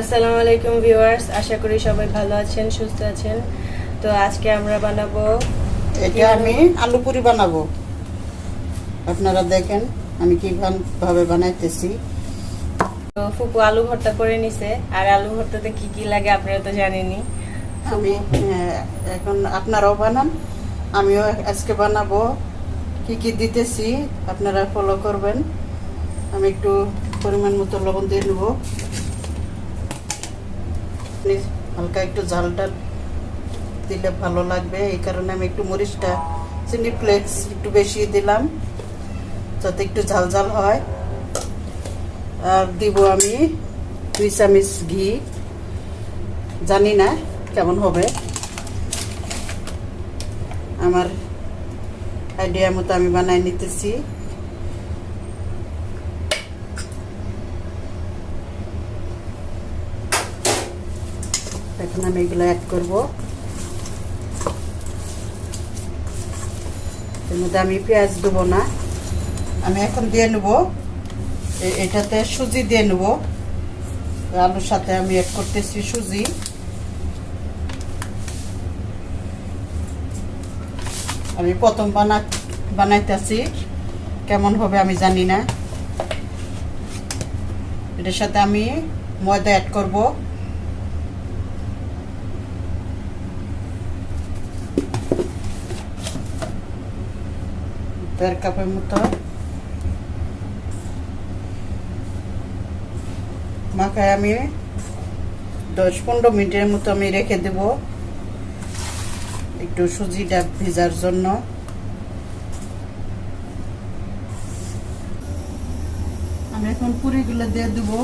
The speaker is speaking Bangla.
আসসালামু আলাইকুম ভিউয়ার্স আশা করি সবাই ভালো আছেন সুস্থ আছেন। তো আজকে আমরা বানাবো এটা আমি আলু পুরি বানাবো। আপনারা দেখেন আমি কীভাবে বানাইতেছি। তো ফুপু আলু ভর্তা করে নিছে আর আলু ভর্তাতে কি কি লাগে আপনারা তো জানেনই। আমি এখন আপনারাও বানান আমিও আজকে বানাবো। কি কি দিতেছি আপনারা ফলো করবেন। আমি একটু পরিমাণ মতো লবণ দিয়ে নেব। আপনি হালকা একটু ঝালটা দিলে ভালো লাগবে। এই কারণে আমি একটু মরিচটা, চিনি ফ্লেক্স একটু বেশি দিলাম, যাতে একটু ঝাল ঝাল হয়। আর দিব আমি দুই চামচ ঘি। জানি না কেমন হবে। আমার আইডিয়া মতো আমি বানাই নিতেছি। এখন আমি এগুলো অ্যাড করব। এর মধ্যে আমি পেঁয়াজ দেবো না। আমি এখন দিয়ে নেব। এটাতে সুজি দিয়ে নেব। আলুর সাথে আমি অ্যাড করতেছি সুজি। আমি প্রথম বানা, বানাইতেছি। কেমন হবে আমি জানি না। এটার সাথে আমি ময়দা অ্যাড করব। দেড় কাপের মতো। মাখায় আমি দশ পনেরো মিনিটের মতো আমি রেখে দেব। একটু সুজিটা ভেজার জন্য। আমি এখন পুরিগুলো দিয়ে দেবো।